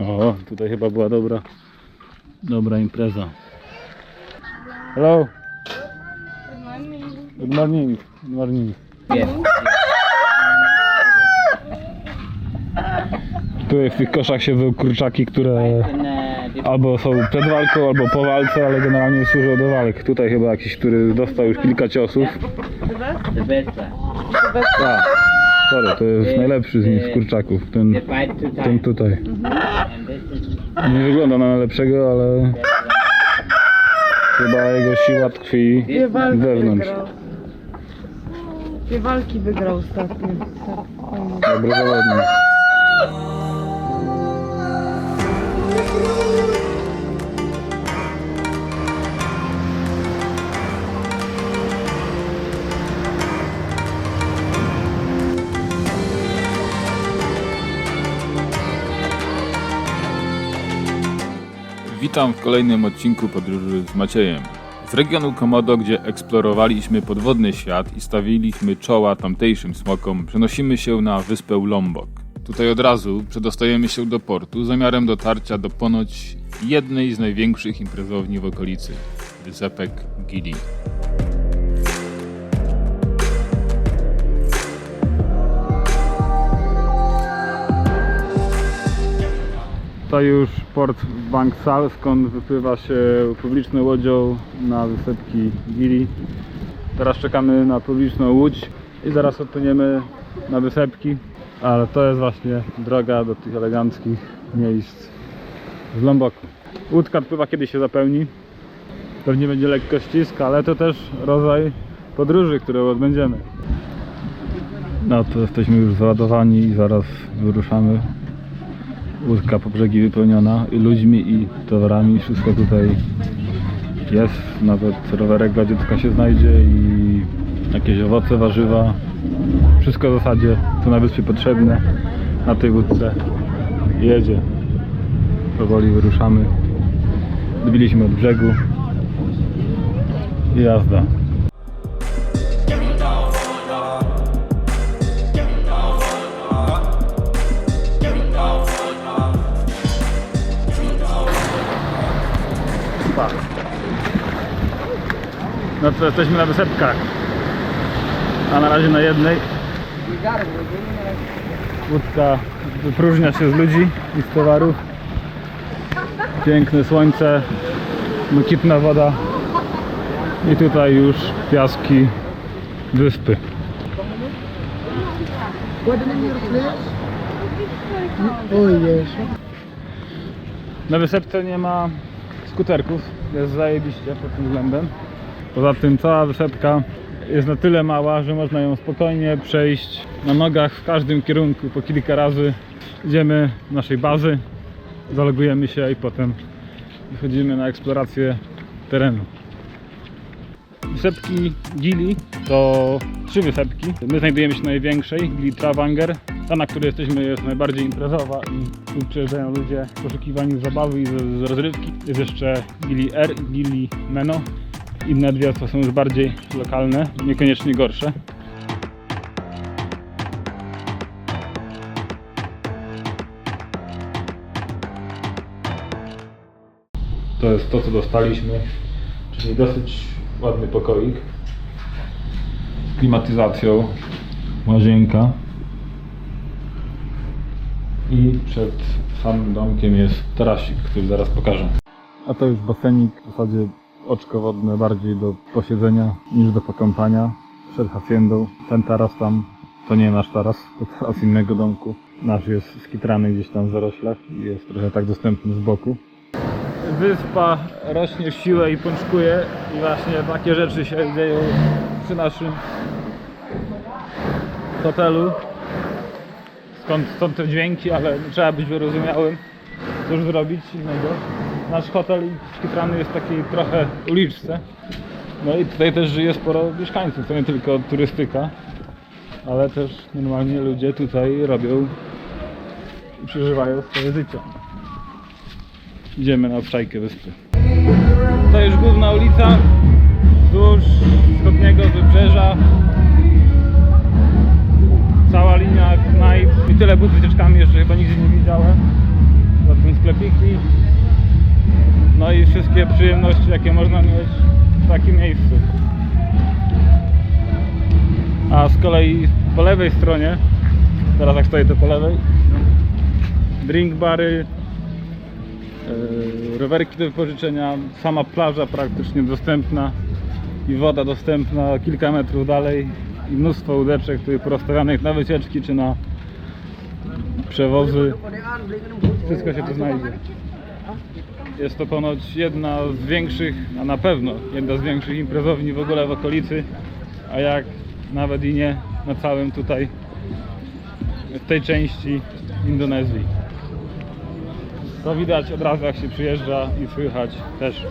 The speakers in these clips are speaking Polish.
O, tutaj chyba była dobra, dobra impreza. Hello. Good morning. Good morning. Tu w tych koszach siedzą kurczaki, które albo są przed walką, albo po walce, ale generalnie służą do walk. Tutaj chyba jakiś, który dostał już kilka ciosów. One. Tak. Sorry, to jest najlepszy z nich z kurczaków. Ten, ten tutaj. Nie wygląda na najlepszego, ale chyba jego siła tkwi Dwie walki wewnątrz. wygrał. Dwie walki wygrał ostatnio. Tak, fajnie. Dobry zawodnik. Witam w kolejnym odcinku podróży z Maciejem. Z regionu Komodo, gdzie eksplorowaliśmy podwodny świat i stawiliśmy czoła tamtejszym smokom, przenosimy się na wyspę Lombok. Tutaj od razu przedostajemy się do portu zamiarem dotarcia do ponoć jednej z największych imprezowni w okolicy wysepek Gili. To już port Bangsal, skąd wypływa się publiczną łodzią na wysepki Gili. Teraz czekamy na publiczną łódź i zaraz odpłyniemy na wysepki. Ale to jest właśnie droga do tych eleganckich miejsc z Lomboku. Łódka odpływa kiedy się zapełni. Pewnie będzie lekko ścisk, ale to też rodzaj podróży, którą odbędziemy. No to jesteśmy już załadowani i zaraz wyruszamy łódka po brzegi wypełniona i ludźmi i towarami, wszystko tutaj jest, nawet rowerek dla dziecka się znajdzie i jakieś owoce, warzywa, wszystko w zasadzie co na wyspie potrzebne. Na tej łódce jedzie. Powoli wyruszamy, odbiliśmy od brzegu. I jazda. To jesteśmy na wysepkach. A na razie na jednej. Łódka wypróżnia się z ludzi i z towarów. Piękne słońce, błękitna woda. I tutaj już piaski wyspy. Na wysepce nie ma skuterków, jest zajebiście pod tym względem. Poza tym cała wysepka jest na tyle mała, że można ją spokojnie przejść na nogach w każdym kierunku po kilka razy. Idziemy do naszej bazy, zalogujemy się i potem wychodzimy na eksplorację terenu. Wysepki Gili to trzy wysepki. My znajdujemy się na największej, Gili Travanger. Ta, na której jesteśmy jest najbardziej imprezowa i tu przyjeżdżają ludzie w poszukiwaniu zabawy i z rozrywki. Jest jeszcze Gili R, Gili Meno. Inne dwie to są już bardziej lokalne, niekoniecznie gorsze. To jest to, co dostaliśmy, czyli dosyć ładny pokoik z klimatyzacją, łazienka i przed samym domkiem jest tarasik, który zaraz pokażę. A to już basenik, w zasadzie oczko wodne bardziej do posiedzenia niż do pokąpania przed haciendą. Ten taras tam to nie nasz taras, to taras innego domku. Nasz jest skitrany gdzieś tam w zaroślach i jest trochę tak dostępny z boku. Wyspa rośnie w siłę i pączkuje i właśnie takie rzeczy się dzieją przy naszym hotelu. Skąd, te dźwięki, ale trzeba być wyrozumiałym. Cóż zrobić innego. Nasz hotel skitrany jest w takiej trochę uliczce. No i tutaj też żyje sporo mieszkańców, to nie tylko turystyka, ale też normalnie ludzie tutaj robią i przeżywają swoje życie. Idziemy na obszajkę wyspy. To już główna ulica wzdłuż wschodniego wybrzeża. Cała linia knajp i tyle bud z wycieczkami jeszcze chyba nigdy nie widziałem. Zatem sklepiki. No i wszystkie przyjemności, jakie można mieć w takim miejscu. A z kolei po lewej stronie, teraz jak stoję to po lewej, drink bary, yy, rowerki do wypożyczenia, sama plaża praktycznie dostępna i woda dostępna kilka metrów dalej i mnóstwo łódeczek tutaj porozstawianych na wycieczki czy na przewozy. Wszystko się tu znajdzie. Jest to ponoć jedna z większych, a na pewno jedna z większych imprezowni w ogóle w okolicy, a jak nawet i nie na całym tutaj, w tej części Indonezji. To widać od razu jak się przyjeżdża i słychać też.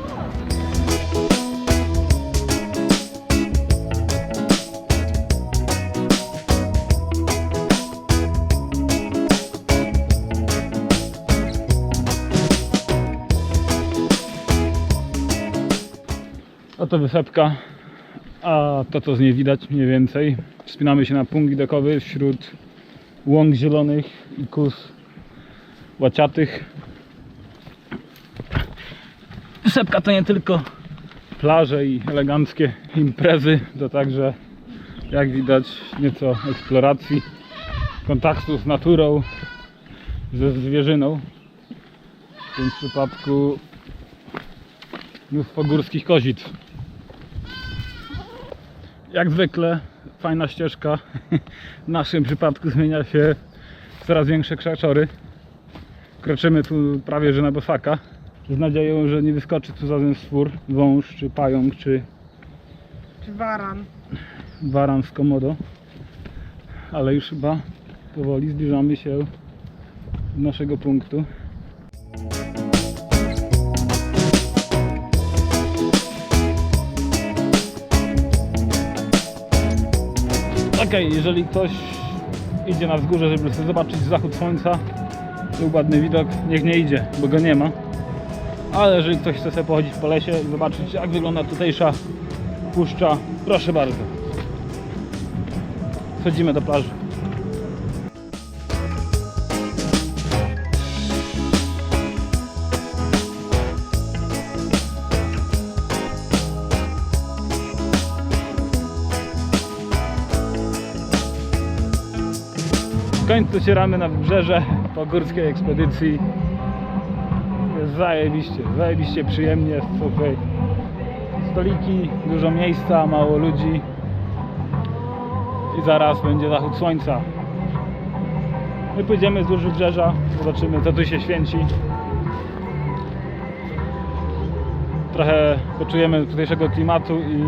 Oto wysepka, a to co z niej widać mniej więcej. Wspinamy się na punkt widokowy wśród łąk zielonych i kus łaciatych. Wysepka to nie tylko plaże i eleganckie imprezy, to także jak widać nieco eksploracji, kontaktu z naturą, ze zwierzyną. W tym przypadku mnóstwo górskich kozic. Jak zwykle fajna ścieżka. W naszym przypadku zmienia się w coraz większe krzaczory. Kroczymy tu prawie że na bosaka. Z nadzieją, że nie wyskoczy tu żaden stwór, wąż, czy pająk, czy Czy waran. waran z komodo. Ale już chyba powoli zbliżamy się do naszego punktu. Ok, jeżeli ktoś idzie na wzgórze, żeby sobie zobaczyć zachód słońca lub ładny widok, niech nie idzie, bo go nie ma. Ale jeżeli ktoś chce sobie pochodzić po lesie i zobaczyć jak wygląda tutejsza puszcza, proszę bardzo. Wchodzimy do plaży. Końcu docieramy na wybrzeże po górskiej ekspedycji. Jest zajebiście, zajebiście przyjemnie, tutaj stoliki, dużo miejsca, mało ludzi i zaraz będzie zachód słońca. My pójdziemy wzdłuż wybrzeża, zobaczymy co tu się święci. Trochę poczujemy tutejszego klimatu i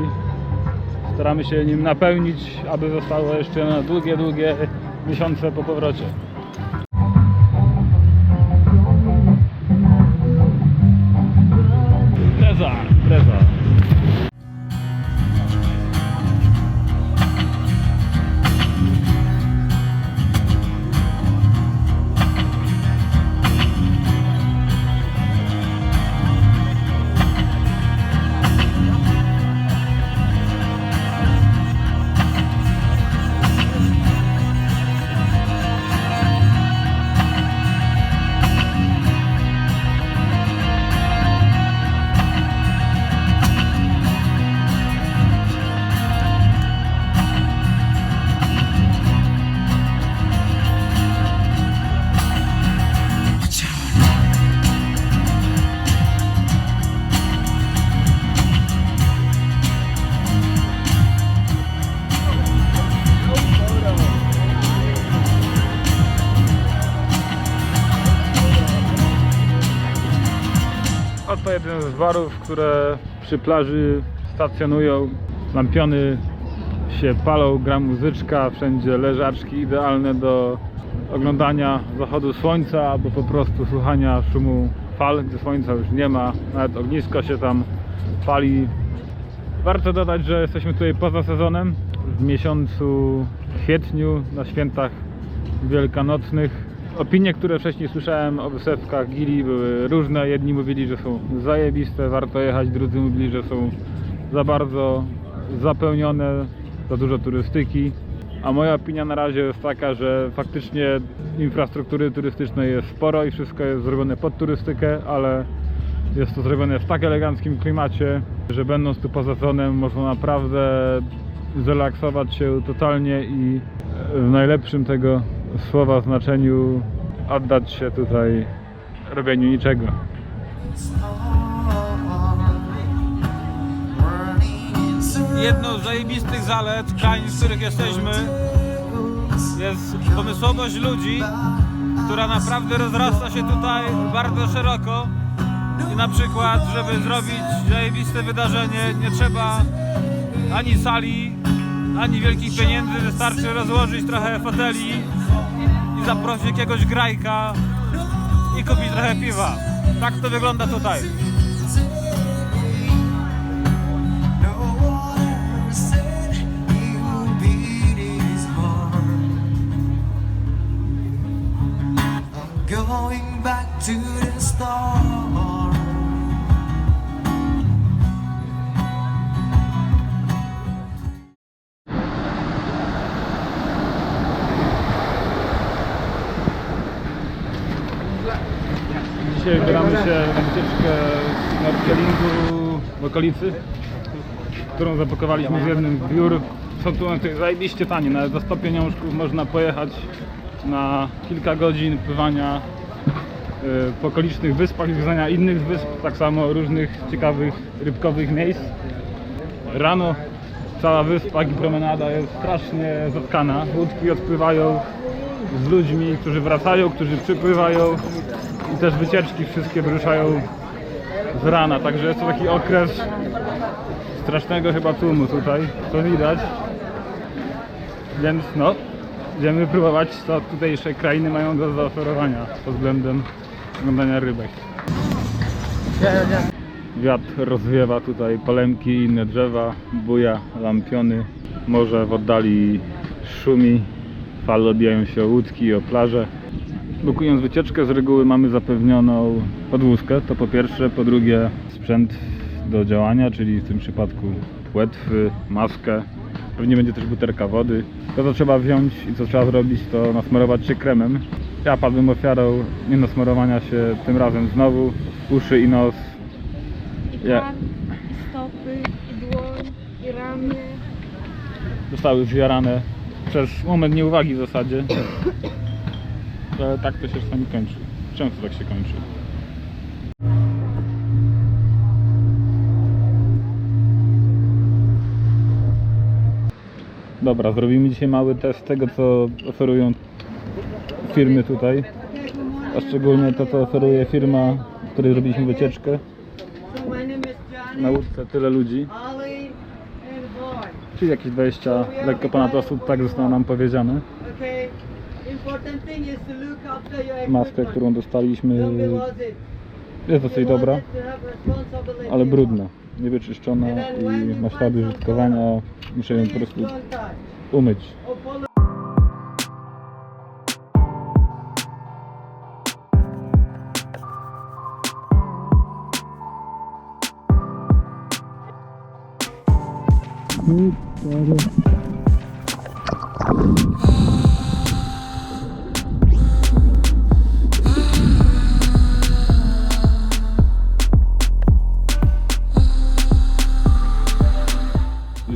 staramy się nim napełnić, aby zostało jeszcze na długie, długie miesiące po powrocie. Barów, które przy plaży stacjonują. Lampiony się palą, gra muzyczka, wszędzie leżaczki idealne do oglądania zachodu słońca albo po prostu słuchania szumu fal, gdy słońca już nie ma. Nawet ognisko się tam pali. Warto dodać, że jesteśmy tutaj poza sezonem. W miesiącu kwietniu na świętach wielkanocnych. Opinie, które wcześniej słyszałem o wysepkach Gili były różne. Jedni mówili, że są zajebiste, warto jechać, drudzy mówili, że są za bardzo zapełnione, za dużo turystyki. A moja opinia na razie jest taka, że faktycznie infrastruktury turystycznej jest sporo i wszystko jest zrobione pod turystykę, ale jest to zrobione w tak eleganckim klimacie, że będąc tu poza sezonem można naprawdę zrelaksować się totalnie i w najlepszym tego słowa znaczeniu oddać się tutaj robieniu niczego. Jedną z zajebistych zalet krain, w których jesteśmy, jest pomysłowość ludzi, która naprawdę rozrasta się tutaj bardzo szeroko. I na przykład, żeby zrobić zajebiste wydarzenie, nie trzeba ani sali, ani wielkich pieniędzy, wystarczy rozłożyć trochę foteli i zaprosić jakiegoś grajka i kupić trochę piwa. Tak to wygląda tutaj. Okolicy, którą zapakowaliśmy z jednym biur. Są tu zajebiście tanie, nawet za 100 pieniążków można pojechać na kilka godzin pływania y, po okolicznych wyspach zwiedzania innych wysp, tak samo różnych ciekawych rybkowych miejsc. Rano cała wyspa, i promenada jest strasznie zatkana. Łódki odpływają z ludźmi, którzy wracają, którzy przypływają i też wycieczki wszystkie wyruszają z rana, także jest to taki okres strasznego chyba tłumu tutaj, co widać. Więc no, będziemy próbować co tutejsze krainy mają do zaoferowania pod względem oglądania rybek. Wiatr rozwiewa tutaj polemki i inne drzewa, buja lampiony, morze w oddali szumi, fale odbijają się o łódki o plaże. Bukując wycieczkę z reguły mamy zapewnioną podwózkę, to po pierwsze, po drugie sprzęt do działania, czyli w tym przypadku płetwy, maskę, pewnie będzie też butelka wody. To co trzeba wziąć i co trzeba zrobić to nasmarować się kremem. Ja padłem ofiarą nie nasmarowania się tym razem znowu, uszy i nos. I Ja- i stopy, i dłoń, i ramię. Zostały zjarane przez moment nieuwagi w zasadzie. Ale tak to się czasami kończy. Często tak się kończy. Dobra, zrobimy dzisiaj mały test tego, co oferują firmy tutaj. A szczególnie to, co oferuje firma, w której zrobiliśmy wycieczkę. Na łódce tyle ludzi, czyli jakieś 20, lekko ponad osób, tak zostało nam powiedziane. Maskę, którą dostaliśmy, jest dosyć dobra, ale brudna, niewyczyszczona i ma ślady użytkowania. Muszę ją po prostu umyć.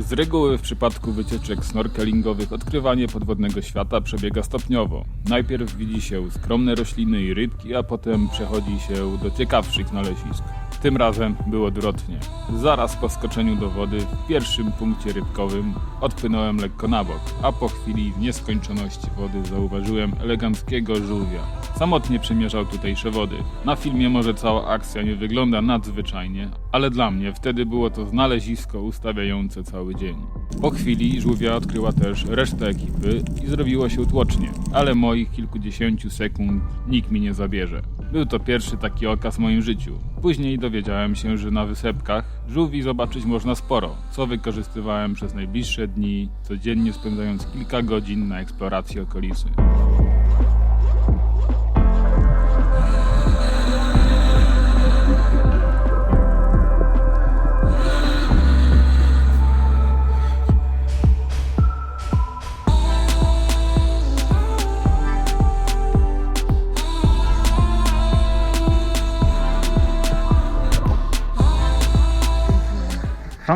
Z reguły w przypadku wycieczek snorkelingowych odkrywanie podwodnego świata przebiega stopniowo. Najpierw widzi się skromne rośliny i rybki, a potem przechodzi się do ciekawszych znalezisk. Tym razem było odwrotnie. Zaraz po skoczeniu do wody w pierwszym punkcie rybkowym odpłynąłem lekko na bok, a po chwili nieskończoności wody zauważyłem eleganckiego żółwia. Samotnie przemierzał tutejsze wody. Na filmie może cała akcja nie wygląda nadzwyczajnie, ale dla mnie wtedy było to znalezisko ustawiające cały dzień. Po chwili żółwia odkryła też resztę ekipy i zrobiło się tłocznie, ale moich kilkudziesięciu sekund nikt mi nie zabierze. Był to pierwszy taki okaz w moim życiu. Później dowiedziałem się, że na wysepkach żółwi zobaczyć można sporo, co wykorzystywałem przez najbliższe dni, codziennie spędzając kilka godzin na eksploracji okolicy.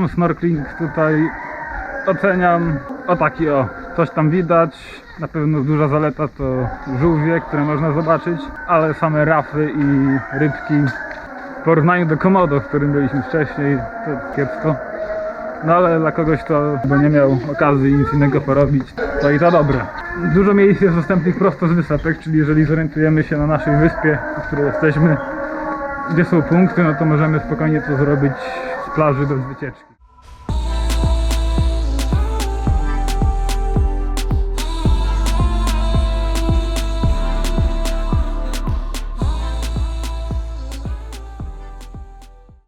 Sam snorkeling tutaj oceniam o taki o, coś tam widać. Na pewno duża zaleta to żółwie, które można zobaczyć, ale same rafy i rybki w porównaniu do komodo, w którym byliśmy wcześniej, to kiepsko. No ale dla kogoś, kto bo nie miał okazji nic innego porobić, to i to dobre. Dużo miejsc jest dostępnych prosto z wysepek, czyli jeżeli zorientujemy się na naszej wyspie, w której jesteśmy, gdzie są punkty, no to możemy spokojnie to zrobić plaży bez wycieczki.